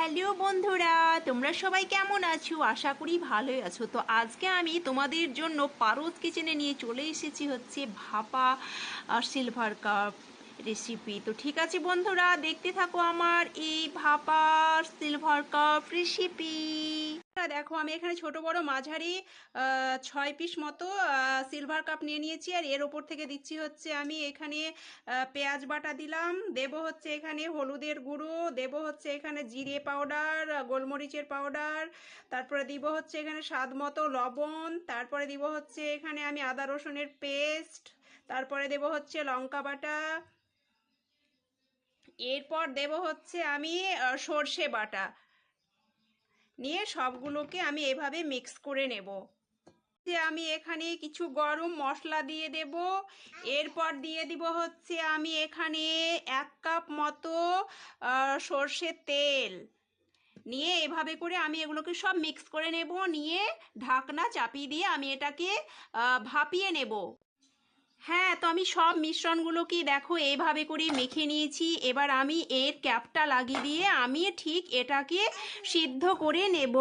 Hello বন্ধুরা, তোমরা সবাই কেমন আছো? আশা করি ভালোই আছো। তো আজকে আমি তোমাদের জন্য পারদ কিচেনে নিয়ে চলে এসেছি হচ্ছে ভাপা আর সিলভার কাপ রেসিপি তো ঠিক আছে বন্ধুরা, দেখতে থাকো আমার এই ভাপা সিলভার কাপ রেসিপি দেখো, আমি এখানে ছোট বড় মাঝারি ছয় পিস মতো সিলভার কাপ নিয়ে নিয়েছি আর এর ওপর থেকে দিচ্ছি হচ্ছে আমি এখানে পেঁয়াজ বাটা দিলাম, দেব হচ্ছে এখানে হলুদের গুঁড়ো, দেব হচ্ছে এখানে জিরে পাউডার গোলমরিচের পাউডার তারপরে দিব হচ্ছে এখানে স্বাদ মতো লবণ, তারপরে দিব হচ্ছে এখানে আমি আদা রসুনের পেস্ট তারপরে দেব হচ্ছে লঙ্কা বাটা, এরপর দেব হচ্ছে আমি সর্ষে বাটা। নিয়ে সবগুলোকে আমি এভাবে মিক্স করে নেব। যে আমি এখানে কিছু গরম মশলা দিয়ে দেব। এরপর দিয়ে দিব হচ্ছে আমি এখানে এক কাপ মতো সর্ষের তেল। নিয়ে এভাবে করে আমি এগুলোকে সব মিক্স করে নেব। নিয়ে ঢাকনা চাপিয়ে দিয়ে আমি এটাকে ভাপিয়ে নেব। হ্যাঁ তো আমি সব মিশ্রণগুলোকে দেখো এইভাবে করে মেখে নিয়েছি। এবার আমি এর ক্যাপটা লাগিয়ে দিয়ে আমি ঠিক এটাকে সিদ্ধ করে নেব।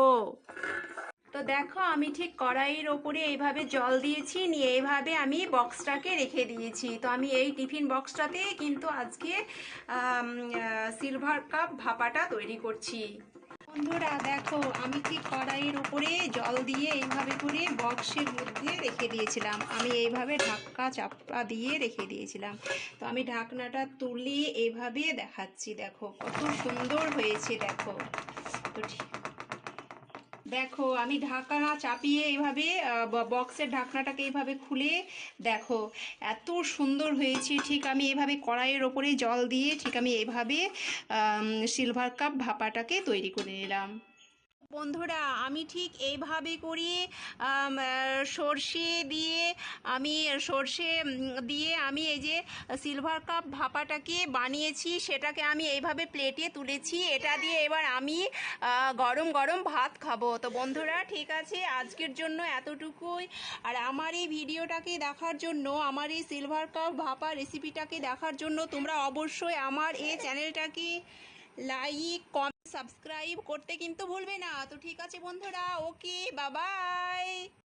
তো দেখো, আমি ঠিক কড়াইয়ের ওপরে এইভাবে জল দিয়েছি, নিয়ে এইভাবে আমি বক্সটাকে রেখে দিয়েছি। তো আমি এই টিফিন বক্সটাতে কিন্তু আজকে সিলভার কাপ ভাপাটা তৈরি করছি। বন্ধুরা, দেখো, আমি কি কড়াইয়ের উপরে জল দিয়ে এইভাবে করে বক্সের মধ্যে রেখে দিয়েছিলাম। আমি এইভাবে ঢাকা চাপা দিয়ে রেখে দিয়েছিলাম। তো আমি ঢাকনাটা তুলে এভাবে দেখাচ্ছি, দেখো, কত সুন্দর হয়েছে, দেখো। তো ঠিক দেখো, আমি ঢাকা চাপিয়ে এভাবে বক্সের ঢাকনাটাকে এভাবে খুলে দেখো, এত সুন্দর হয়েছে। ঠিক আমি এভাবে কড়াইয়ের ওপরে জল দিয়ে ঠিক আমি এভাবে সিলভার কাপ ভাপাটাকে তৈরি করে নিলাম। বন্ধুরা, আমি ঠিক এইভাবে করি সর্ষে দিয়ে আমি, সর্ষে দিয়ে আমি এই যে সিলভার কাপ ভাপাটাকে বানিয়েছি, সেটাকে আমি এইভাবে প্লেটে তুলেছি, এটা দিয়ে এবার আমি গরম গরম ভাত খাব। তো বন্ধুরা, ঠিক আছে, আজকের জন্য এতটুকুই। আর আমার এই ভিডিওটাকে দেখার জন্য, আমার এই সিলভার কাপ ভাপা রেসিপিটাকে দেখার জন্য তোমরা অবশ্যই আমার এই চ্যানেলটাকে লাইক কমেন্ট সাবস্ক্রাইব করতে কিন্তু ভুলবে না। তো ঠিক আছে বন্ধুরা ওকে বাবাই